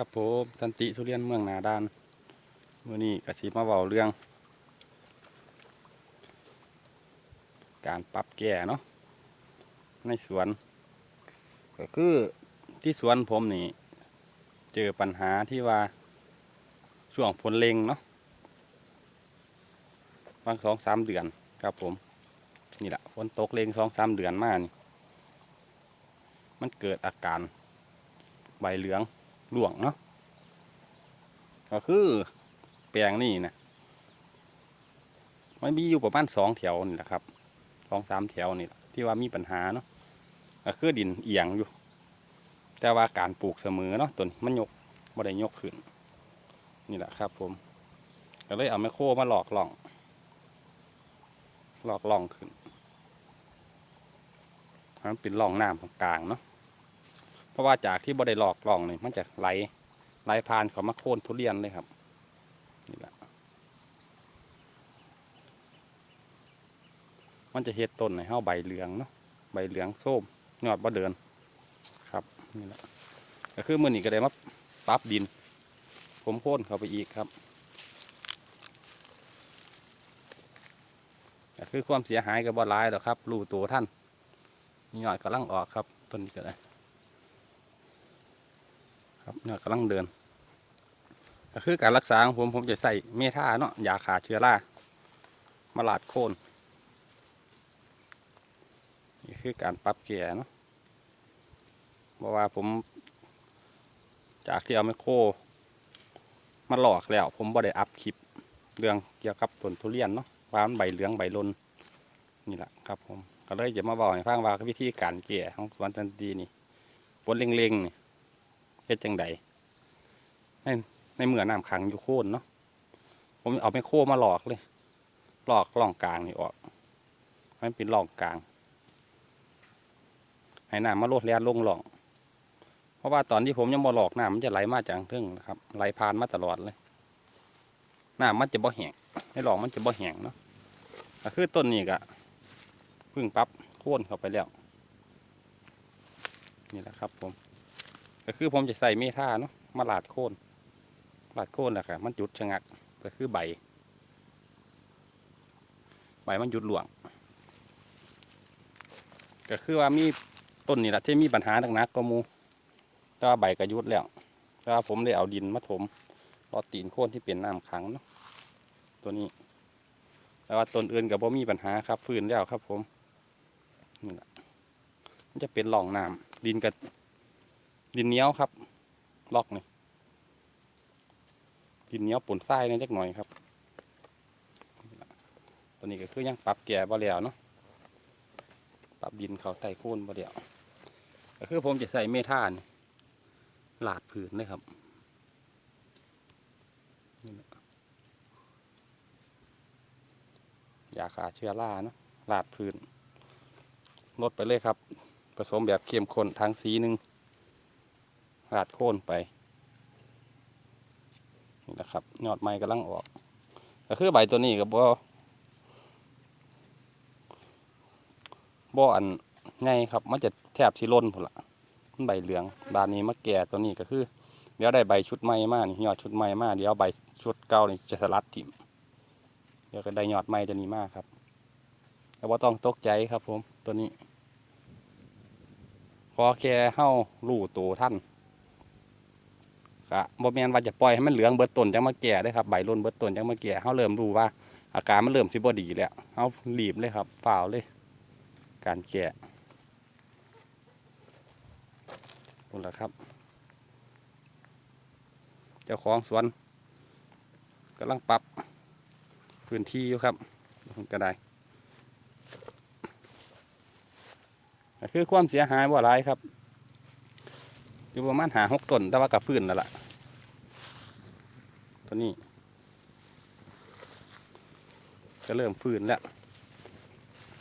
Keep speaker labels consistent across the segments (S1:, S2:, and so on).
S1: ครับผมสันติทุเรียนเมืองนาดานมื่อนี้กระสีมาเบาเรื่อง การปรับแก่เนาะในสวน ก็คือที่สวนผมนี่ เจอปัญหาที่ว่าช่วงฝนเล็งเนาะบางสองสามเดือนครับผม นี่แหละฝนตกเล็งสองสามเดือนมานี่ มันเกิดอาการใบเหลือง ลวงเนาะก็คือแปลงนี่นะมันมีอยู่ประมาณสองแถวนี่แหละครับสองสามแถวนี่ที่ว่ามีปัญหาเนาะก็คือดินเอียงอยู่ แต่ว่าการปลูกเสมอเนาะต้นมันยกบ่ได้ยกขึ้น นี่แหละครับ ผมก็เลยเอาไมโครมาหลอกล่อง หลอกล่องขึ้นมันเป็นร่องน้ำตรงกลางเนาะ เพราะว่าจากที่บ่ได้หลอกล่องเนี่ยมันจะไหลไหลผ่านเขามาโค่นทุเรียนเลยครับนี่แหละมันจะเฮ็ดต้นในเฮาใบเหลืองเนาะใบเหลืองส้มยอดบ่เดินครับนี่แหละก็คือมือนี้ก็ได้มาปรับดิน ผมโค่นเข้าไปอีกครับก็คือความเสียหายก็บ่ร้ายหรอกครับรูตัวท่านยอดกำลังออกครับต้นนี้ก็ได้ ครับเนี่ยกำลังเดิน ก็คือการรักษาของผมผมจะใส่เมทาเนาะยาขาเชื้อรามาลาดโคนนี่คือการปรับแก่เนาะเพราะว่าผมจากที่เอาไมโครมาหลอกแล้ว ผมบ่ได้อัพคลิปเรื่องเกี่ยวกับต้นทุเรียนเนาะว่ามันใบเหลืองใบลนนี่แหละครับผมก็เลยจะมาบอกให้ฟังว่าวิธีการแก่ของสวนจันทีนี่ผลเล็งๆนี่ เฮ็ดจังใดในในเมื่อน้ำขังอยู่โค่นเนาะผมเอาไมโครมาหลอกเลยหลอกร่องกลางนี่ออกมันเป็นร่องกลางให้น้ำมาโลดแล่นลงหลอง เพราะว่าตอนที่ผมยังบ่หลอกน้ำมันจะไหลมาจากทึ่งนะครับไหลผ่านมาตลอดเลยน้ำมันจะบ่แห้งให้หลอกมันจะบ่แห้งเนาะก็คือต้นนี้ก็พึ่งปั๊บโค่นเข้าไปแล้วนี่แหละครับผม ก็คือผมจะใส่เมท่าเนาะมาลาดโค่นลาดโค่นแหละครับมันหยุดชะงักก็คือใบ ใบมันหยุดหลวง ก็คือว่ามีต้นนี่แหละที่มีปัญหาหนักๆก็มูแต่ว่าใบก็หยุดแล้วแต่ว่าผมได้เอาดินมาถมรอตีนโค่นที่เป็นน้ำขังเนาะตัวนี้ แต่ว่าต้นอื่นกับผมมีปัญหาครับฟื้นแล้วครับผมนี่แหละมันจะเป็นหล่องน้ำดินกับ ดินเหนียวครับ ล็อกนี่ดินเหนียวปนทรายนี่จักหน่อยครับตัวนี้ก็คือยังปรับแก่บ่แล้วเนาะปรับดินเขาไต่โค่นบ่แล้วก็คือผมจะใส่เมท่านหลาดผืนเลยครับยาขาเชื้อราเนาะหลาดผืนลดไปเลยครับ ผสมแบบเข้มข้นทางสีหนึ่ง ราดโค่นไปนี่แหละครับ ยอดไม้กำลังออกก็คือใบตัวนี้กับบ่บ่อันไงครับ มันจะแทบสิล้นพุ่นละมันใบเหลือง บานนี้มาแก่ตัวนี้ก็คือ เดี๋ยวได้ใบชุดใหม่มานี่ยอดชุดใหม่มาเดี๋ยวใบชุดเก่านี่จะสลัดถิ่มเดี๋ยวก็ได้ยอดใหม่ตัวนี้มากครับแต่ว่าต้องตกใจครับผมตัวนี้พอแค่เฮารู้ตัวท่าน ก็บ่แม่นว่าจะปล่อยให้มันเหลืองเบิดต้นจังมาแก่ได้ครับใบร่นเบิดต้นจังมาแก่เฮาเริ่มรู้ว่า อาการมันเริ่มสิบ่ดีแล้วเฮารีบเลยครับฝ่าวเลย การแก่นั่นแหละครับ เจ้าของสวนกำลังปรับพื้นที่อยู่ครับก็ได้คือความเสียหายบ่หลายครับ อยู่ประมาณหาหกต้นแต่ว่ากับพื้นแล้วล่ะ ตัวนี้ ก็เริ่มฟื้นแล้ว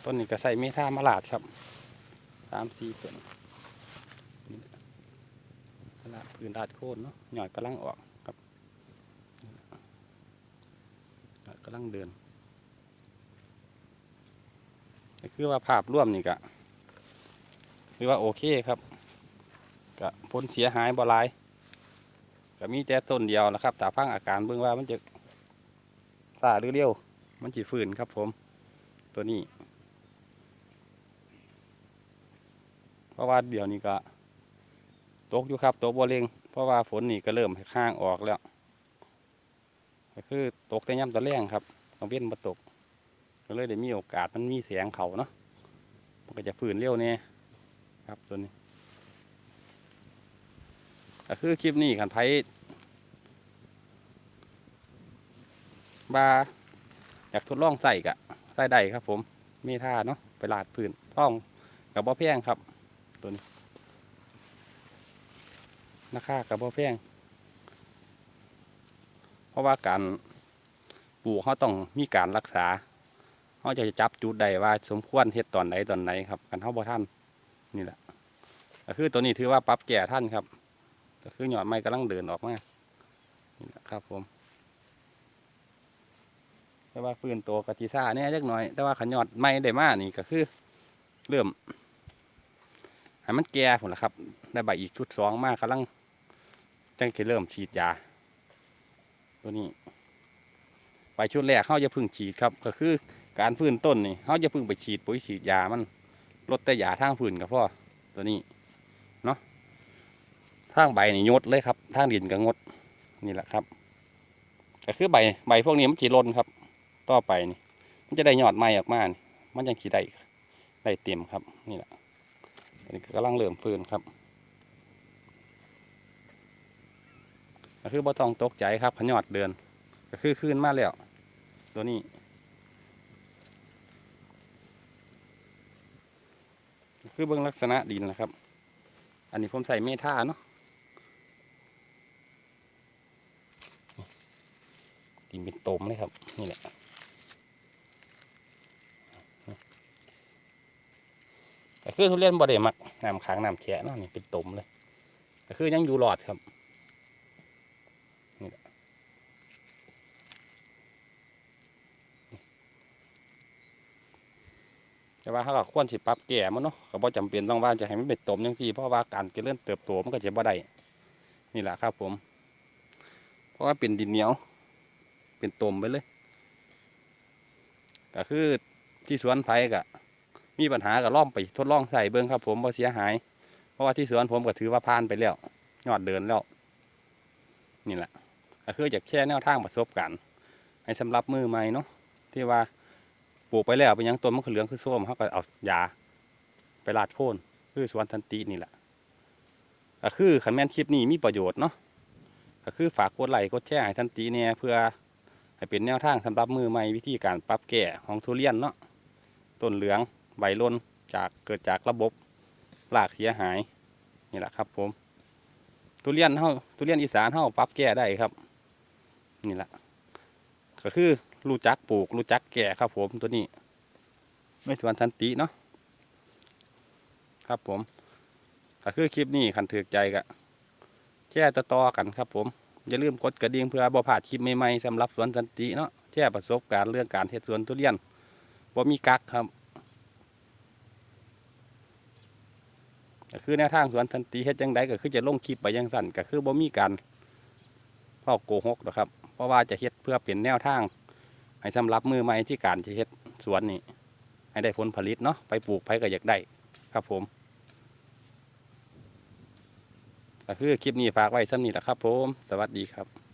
S1: ต้นนี้ก็ใส่เมท่ามาลาดครับสามสี่ต้นลาดพื้นลาดโคนเนาะหน่อยกำลังออกครับหน่อยกำลังเดินคือว่าภาพร่วมนี่ก็คือว่าโอเคครับก็พ้นเสียหายบ่หลาย ก็มีแต่ต้นเดียวนะครับแต่ฟังอาการเบิ่งว่ามันจะซาหรือเร็วมันจีฝืนครับผม ตัวนี้ เพราะว่าเดี๋ยวนี้ก็ตกอยู่ครับตกบ่เรงเพราะว่าฝนนี่ก็เริ่มข้างออกแล้วก็คือตกแต่ย่ำตะแรงครับต้องเว้นมาตก ก็เลยได้มีโอกาสมันมีแสงเขาเนาะมันก็จะฝืนเร็วเนี่ยครับตัวนี้ ก็คือคลิปนี้ขันไทยบาอยากทดลองใส่กะใส่ได้ครับ ผมมีท่าเนาะไปลาดพื้นท่องกับบ่อแพงครับตัวนี้ราคากับบ่อแพงเพราะว่าการปลูกเขาต้องมีการรักษาเขาจะจับจุดใดว่าสมควรเฮ็ดตอนไหนตอนไหนครับกันเขาบ่ท่านนี่แหละก็คือตัวนี้ถือว่าปรับแก่ท่านครับ ก็คือหยอดไม้กำลังเดินออกมานี่แหละครับผม แต่ว่าฟื้นตัวกะทิซ่าเนี่ยจักน่อย แต่ว่าขยอดไม้ได้มากนี่ก็คือ เริ่มให้มันแก่ผลละครับ ได้ใบอีกชุดสองมากกำลังจังจะเริ่มฉีดยา ตัวนี้ใบชุดแรกเขาจะพึ่งฉีดครับ ก็คือการฟื้นต้นนี่เขาจะพึ่งไปฉีดปุ๋ยฉีดยามันลดแต่ยาทางฟื้นกับพ่อตัวนี้ ทางใบนี่งดเลยครับทางดินก็งดนี่แหละครับก็คือใบใบพวกนี้มันจีลนครับ ต่อไปนี่มันจะได้ยอดใหม่ออกมานี่มันยังขีได้ได้เต็มครับ นี่แหละอันนี้ก็กำลังเริ่มฟื้นครับก็คือบ่ต้องตกใจครับขยอดเดือน ก็คือขึ้นมาแล้ว ตัวนี้ คือเบื้องลักษณะดินนะครับ อันนี้ผมใส่เมท่าเนาะินเป็นตมเลยครับ นี่แหละแต่คือทุเรียนบ่ได้มักน้ำค้างน้ำแฉะเนาะนี่เป็นตมเลยแต่คือยังอยู่หลอดครับนี่แหละแต่ว่าถ้าเราควรสิปรับแก่มันเนาะก็บ่จำเป็นต้องว่าจะให้มันเป็นตมจังซี่เพราะว่าการเจริญเติบโตมันก็จะบ่ได้นี่แหละครับผม เพราะว่าเป็นดินเหนียว เป็นตมไปเลยก็คือที่สวนไผ่ก็มีปัญหาก็ล่อมไปทดลองใส่เบิ้งครับ ผมบ่เสียหาย เพราะว่าที่สวนผมก็ถือว่าผ่านไปแล้วยอดเดินแล้ว นี่แหละก็คืออยากแค่แนวทางประสบการณ์ให้สำหรับมือใหม่เนาะที่ว่าปลูกไปแล้วเป็นยังต้นมันคือเหลืองคือส้มเขาก็เอายาไปลาดโค่นคือสวนทันตีนี่แหละก็คือขันแม่นคลิปนี้มีประโยชน์เนาะก็คือฝากกดไลค์กดแชร์ให้ทันตีเนี่ยเพื่อ ให้เป็นแนวทางสำหรับมือใหม่วิธีการปรับแก่ของทุเรียนเนาะต้นเหลืองใบร่นจากเกิดจากระบบรากเสียหายนี่แหละครับ ผมทุเรียนเฮาทุเรียนอีสานเฮาปรับแก้ได้ครับ นี่แหละก็คือรู้จักปลูกรู้จักแก่ครับ ผมตัวนี้ ไม่สวนสันติเนาะครับผมก็คือคลิปนี้ขันถือใจกะแชร์ต่อกันครับผม อย่าลืมกดกระดิ่งเพื่อบ่พลาดคลิปใหม่ๆสำหรับสวนสันติเนาะแชร์ประสบการณ์เรื่องการเฮ็ดสวนทุเรียนบ่มีกักครับก็คือแนวทางสวนสันติเฮ็ดจังไดก็คือจะลงคลิปไปยังสั่นก็คือบ่มีการพ่อโกหกหรอกครับ เพราะว่าจะเฮ็ดเพื่อเป็นแนวทาง ให้สำหรับมือใหม่ที่การจะเฮ็ดสวนนี่ให้ได้ผลผลิตเนาะไปปลูกไปก็อยากได้ครับผม ก็คือคลิปนี้ฝากไว้ซ้ำนี้แหละครับผม สวัสดีครับ